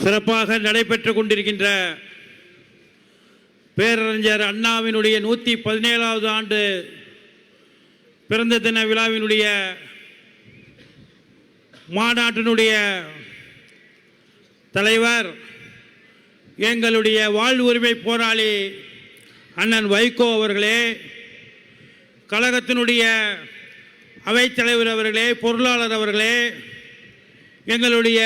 சிறப்பாக நடைபெற்று கொண்டிருக்கின்ற பேரறிஞர் அண்ணாவினுடைய நூற்றி பதினேழாவது ஆண்டு பிறந்த தின விழாவினுடைய மாநாட்டினுடைய தலைவர் எங்களுடைய வாழ் உரிமை போராளி அண்ணன் வைகோ அவர்களே கழகத்தினுடைய அவைத்தலைவர் அவர்களே பொருளாளர் அவர்களே எங்களுடைய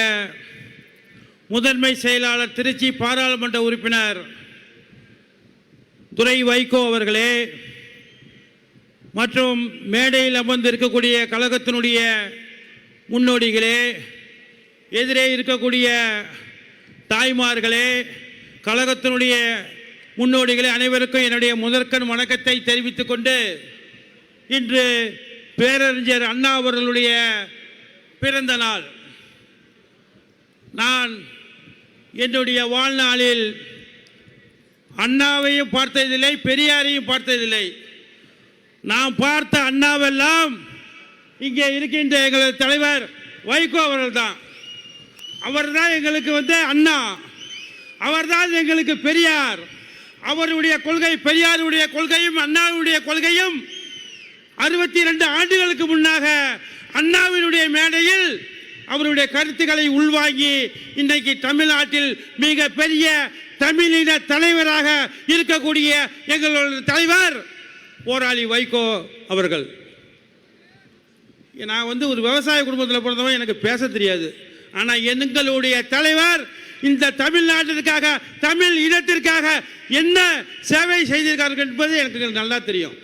முதன்மை செயலாளர் திருச்சி பாராளுமன்ற உறுப்பினர் துரை வைகோ அவர்களே மற்றும் மேடையில் அமர்ந்திருக்கக்கூடிய கழகத்தினுடைய முன்னோடிகளே எதிரே இருக்கக்கூடிய தாய்மார்களே கழகத்தினுடைய முன்னோடிகளே அனைவருக்கும் என்னுடைய முதற்கண் வணக்கத்தை தெரிவித்துக் கொண்டு இன்று பேரறிஞர் அண்ணா அவர்களுடைய பிறந்த நாள். நான் என்னுடைய வாழ்நாளில் அண்ணாவையும் பார்த்ததில்லை பெரியாரையும் பார்த்ததில்லை. நான் பார்த்த அண்ணாவெல்லாம் இங்கே இருக்கின்ற எங்களது தலைவர் வைகோ அவர்கள் தான் அவர் தான் எங்களுக்கு வந்து அண்ணா. அவர்தான் எங்களுக்கு பெரியார். அவருடைய கொள்கை பெரியாருடைய கொள்கையும் அண்ணாவுடைய கொள்கையும் அறுபத்தி ரெண்டு ஆண்டுகளுக்கு முன்னாக அண்ணாவினுடைய மேடையில் அவருடைய கருத்துக்களை உள்வாங்கி இன்றைக்கு தமிழ்நாட்டில் மிக பெரிய தமிழின தலைவராக இருக்கக்கூடிய எங்களோட தலைவர் போராளி வைகோ அவர்கள். நான் வந்து ஒரு விவசாய குடும்பத்தில் பிறந்தவன் எனக்கு பேச தெரியாது. ஆனால் எங்களுடைய தலைவர் இந்த தமிழ்நாட்டிற்காக தமிழ் இனத்திற்காக என்ன சேவை செய்திருக்கார்கள் என்பது எனக்கு நல்லா தெரியும்.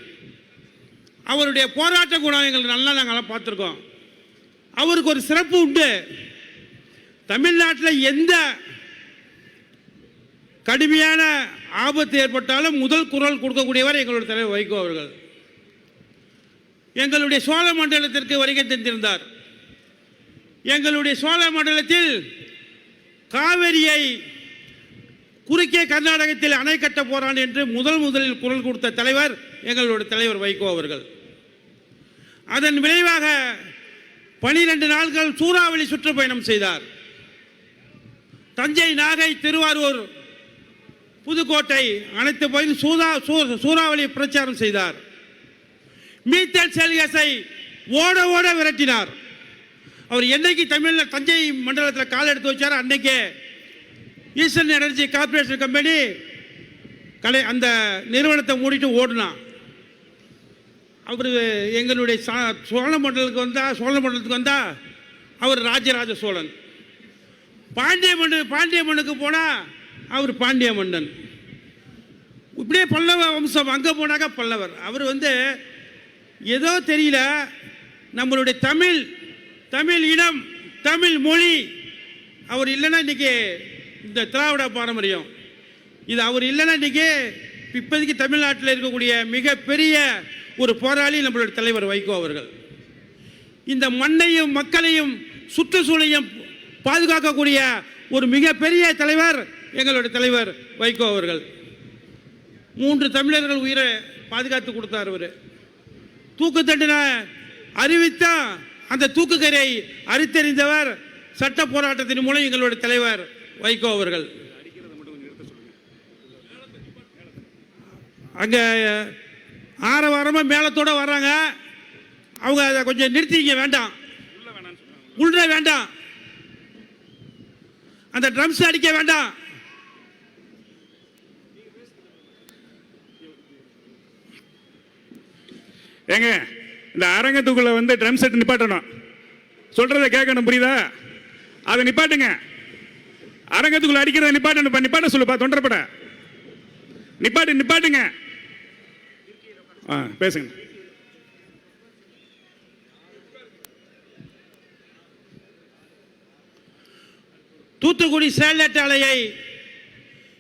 அவருடைய போராட்ட குணம் எங்களுக்கு நல்லா நாங்கள் பார்த்துருக்கோம். அவருக்கு ஒரு சிறப்பு உண்டு. தமிழ்நாட்டில் எந்த கடுமையான ஆபத்து ஏற்பட்டாலும் முதல் குரல் கொடுக்கக்கூடியவர் எங்களுடைய தலைவர் வைகோ அவர்கள். எங்களுடைய சோழ மண்டலத்திற்கு வருகை தந்திருந்தார். எங்களுடைய சோழ மண்டலத்தில் காவிரியை குறுக்கே கர்நாடகத்தில் அணை கட்ட போறான் என்று முதல் முதலில் குரல் கொடுத்த தலைவர் எங்களுடைய தலைவர் வைகோ அவர்கள். அதன் விளைவாக பனிரெண்டு நாட்கள் சூறாவளி சுற்றுப்பயணம் செய்தார். தஞ்சை நாகை திருவாரூர் புதுக்கோட்டை அனைத்து பகுதியில் சூதா சூ- சூறாவளி பிரச்சாரம் செய்தார். மீத்தேன் செல்கஸை ஓட ஓட விரட்டினார். அவர் என்னைக்கு தமிழில் தஞ்சை மண்டலத்தில் கால் எடுத்து வச்சார் அன்னைக்கே ஈஸ்டர்ன் எனர்ஜி கார்ப்பரேஷன் கம்பெனி கடை அந்த நிறுவனத்தை மூடிட்டு ஓடினான். அவர் எங்களுடைய சா- சோழ மண்டலத்துக்கு வந்தா சோழ மண்டலத்துக்கு வந்தா அவர் ராஜராஜ சோழன். பாண்டிய மன்னன் பாண்டிய மண்ணுக்கு போனால் அவர் பாண்டிய மன்னன். இப்படியே பல்லவ வம்சம் அங்கே போனாக்கா பல்லவர். அவர் வந்து ஏதோ தெரியல நம்மளுடைய தமிழ் தமிழ் இனம் தமிழ் மொழி அவர் இல்லைன்னா இன்னைக்கு இந்த திராவிட பாரம்பரியம். இது அவர் இல்லைன்னா இன்னைக்கு இப்போதைக்கு தமிழ்நாட்டில் இருக்கக்கூடிய மிகப்பெரிய ஒரு போராளி நம்மளுடைய தலைவர் வைகோ அவர்கள். இந்த மண்ணையும் மக்களையும் சுற்றுச்சூழலையும் பாதுகாக்கக்கூடிய ஒரு மிகப்பெரிய தலைவர் எங்களுடைய தலைவர் வைகோ அவர்கள். மூன்று தமிழர்கள் உயிரை பாதுகாத்து கொடுத்தார் அவர். தூக்கு தண்டனை அந்த தூக்குக்கரை அறித்தறிந்தவர் சட்ட போராட்டத்தின் மூலம் எங்களுடைய தலைவர் வைகோ அவர்கள். அங்கே ஆரவாரமாக மேலத்தோடு வர்றாங்க. அவங்க அதை கொஞ்சம் நிறுத்திங்க வேண்டாம். உள்ள வேண்டாம். அந்த ட்ரம்ஸ் அடிக்க வேண்டாம். ஏங்க இந்த அரங்கத்துக்குள்ள வந்து ட்ரம் செட் நிப்பாட்டணும். சொல்றத கேட்கணும் புரியுதா? அதை நிப்பாட்டுங்க. அரங்கத்துக்குள்ள அடிக்கிறத நிப்பாட்டணும் நிப்பாட்ட சொல்லுப்பா தொண்டரப்பட. நிப்பாட்டு நிப்பாட்டுங்க. ஆ பேசுங்க. தூத்துக்குடி சேலட் ஆலையை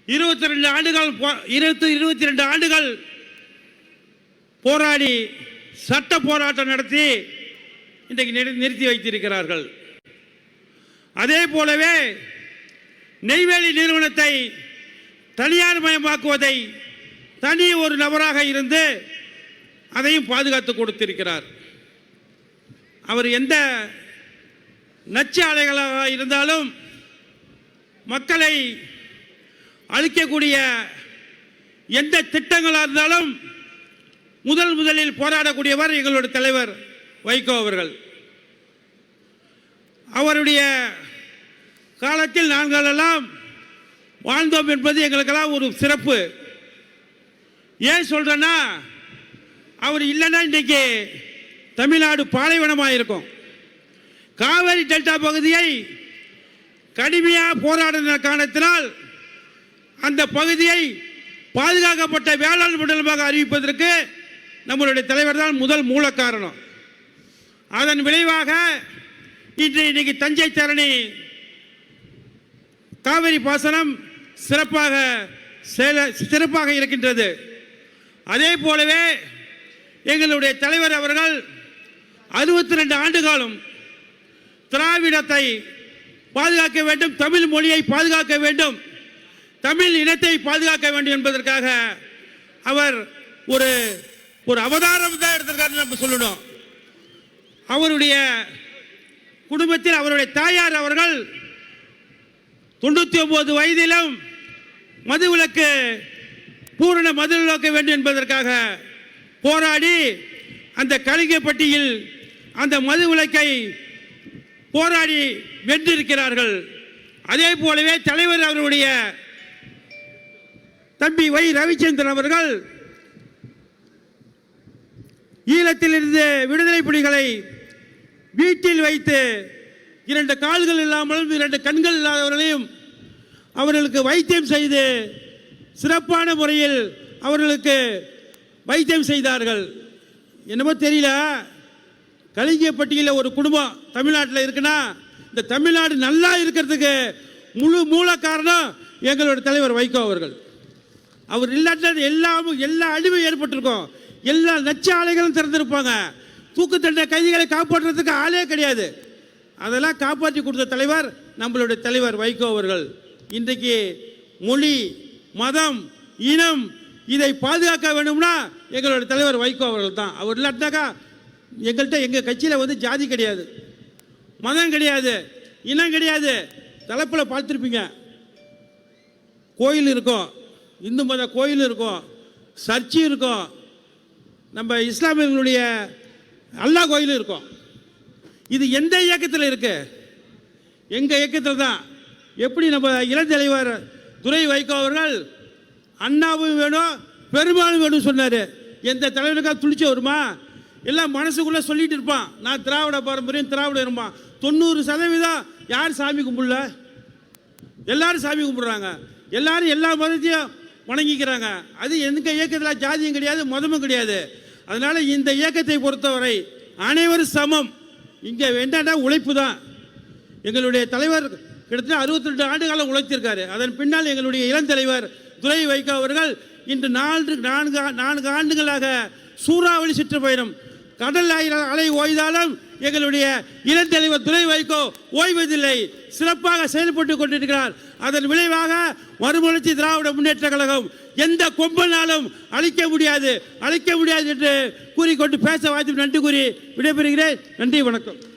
இருபத்தி ரெண்டு ஆண்டுகள் போ- இருபத்தி இருபத்தி ரெண்டு ஆண்டுகள் போராடி சட்ட போராட்டம் நடத்தி இன்றைக்கு நிறு- நிறுத்தி வைத்திருக்கிறார்கள். அதே போலவே நெய்வேலி நிறுவனத்தை தனியார் மயமாக்குவதை தனி ஒரு நபராக இருந்து அதையும் பாதுகாத்து கொடுத்திருக்கிறார். அவர் எந்த நச்சு ஆலைகளாக இருந்தாலும் மக்களை அழிக்கக்கூடிய எந்த திட்டங்களாக இருந்தாலும் முதல் முதலில் போராடக்கூடியவர் எங்களுடைய தலைவர் வைகோ அவர்கள். அவருடைய காலத்தில் நாங்களெல்லாம் வாழ்ந்தோம் என்பது எங்களுக்கெல்லாம் ஒரு சிறப்பு. ஏன் சொல்றேன்னா அவர் இல்லைன்னா இன்றைக்கி தமிழ்நாடு பாலைவனமாக இருக்கும் காவேரி டெல்டா பகுதியை கடுமையாக போராடின காரணத்தினால் அந்த பகுதியை பாதுகாக்கப்பட்ட வேளாண் மண்டலமாக அறிவிப்பதற்கு நம்மளுடைய தலைவர் தான் முதல் மூல காரணம். அதன் விளைவாக இன்று இன்னைக்கு தஞ்சை தரணி காவிரி பாசனம் சிறப்பாக செயல சிறப்பாக இருக்கின்றது. அதே போலவே எங்களுடைய தலைவர் அவர்கள் அறுபத்தி ரெண்டு ஆண்டு காலம் திராவிடத்தை பாதுகாக்க வேண்டும் தமிழ் மொழியை பாதுகாக்க வேண்டும் தமிழ் இனத்தை பாதுகாக்க வேண்டும் என்பதற்காக அவர் ஒரு ஒரு அவதாரம் தான் எடுத்திருக்காரு நம்ம சொல்லணும். அவருடைய குடும்பத்தில் அவருடைய தாயார் அவர்கள் தொண்ணூற்றி ஒன்பது வயதிலும் மதுவிலக்கு பூரண மதுவிலக்க வேண்டும் என்பதற்காக போராடி அந்த கலிங்கப்பட்டியில் அந்த மது விளக்கை போராடி வென்றிருக்கிறார்கள். அதே போலவே தலைவர் அவருடைய தம்பி வை ரவிச்சந்திரன் அவர்கள் ஈழத்தில் இருந்து விடுதலை புலிகளை வீட்டில் வைத்து இரண்டு கால்கள் இல்லாமலும் இரண்டு கண்கள் இல்லாதவர்களையும் அவர்களுக்கு வைத்தியம் செய்து சிறப்பான முறையில் அவர்களுக்கு வைத்தியம் செய்தார்கள். என்னமோ தெரியல. கலிங்கப்பட்டியில் ஒரு குடும்பம் தமிழ்நாட்டில் இருக்குன்னா இந்த தமிழ்நாடு நல்லா இருக்கிறதுக்கு முழு மூல காரணம் எங்களோட தலைவர் வைகோ அவர்கள். அவர் இல்லாட்ட எல்லாமும் எல்லா அழிவும் ஏற்பட்டிருக்கும். எல்லா நச்ச ஆலைகளும் திறந்திருப்பாங்க. தூக்கு கைதிகளை காப்பாற்றுறதுக்கு ஆளே கிடையாது. அதெல்லாம் காப்பாற்றி கொடுத்த தலைவர் நம்மளுடைய தலைவர் வைகோ அவர்கள். இன்றைக்கு மொழி மதம் இனம் இதை பாதுகாக்க வேண்டும்னா எங்களுடைய தலைவர் வைகோ அவர்கள் தான். அவர் இல்லாட்டினாக்கா எங்கள்கிட்ட எங்கள் கட்சியில் வந்து ஜாதி கிடையாது. மதம் கிடையாது. இனம் கிடையாது. தலைப்பில் பார்த்துருப்பீங்க. கோயில் இருக்கும். இந்து மத கோயில் இருக்கும். சர்ச்சு இருக்கும். நம்ம இஸ்லாமியர்களுடைய அல்லா கோயிலும் இருக்கும். இது எந்த இயக்கத்தில் இருக்கு? எங்கள் இயக்கத்தில் தான். எப்படி நம்ம இளந்தலைவர் துரை வைகோ அவர்கள் அண்ணாவும் வேணும் பெருமாளும் வேணும் சொன்னார். எந்த தலைவனுக்கா துளிச்ச வருமா? எல்லாம் மனசுக்குள்ளே சொல்லிட்டு இருப்பான். நான் திராவிட பாரம்பரியம் திராவிட இருப்பான் தொண்ணூறு சதவீதம் யார் சாமி கும்பிடல? எல்லாரும் சாமி கும்பிடுறாங்க. எல்லாரும் எல்லா மதத்தையும் வணங்கிக்கிறாங்க. அது எந்த இயக்கத்தில் ஜாதியும் கிடையாது மதமும் கிடையாது. அதனால இந்த இயக்கத்தை பொறுத்தவரை அனைவரும் சமம். இங்கே வேண்டாண்டா உழைப்பு தான். எங்களுடைய தலைவர் கிட்டத்தட்ட அறுபத்தி ரெண்டு ஆண்டு காலம் உழைத்திருக்காரு. அதன் பின்னால் எங்களுடைய இளந்தலைவர் துரை வைகோ அவர்கள் இன்று நான்கு நான்கு நான்கு ஆண்டுகளாக சூறாவளி சுற்றுப்பயணம் கடல் அலை- ஓய்ந்தாலும் எங்களுடைய இளந்தலைவர் துறை வைகோ ஓய்வதில்லை. சிறப்பாக செயல்பட்டு கொண்டிருக்கிறார். அதன் விளைவாக மறுமலர்ச்சி திராவிட முன்னேற்ற கழகம் எந்த கொம்பனாலும் அழிக்க முடியாது. அழிக்க முடியாது என்று கூறிக்கொண்டு பேச வாய்ப்பு நன்றி கூறி விடைபெறுகிறேன். நன்றி வணக்கம்.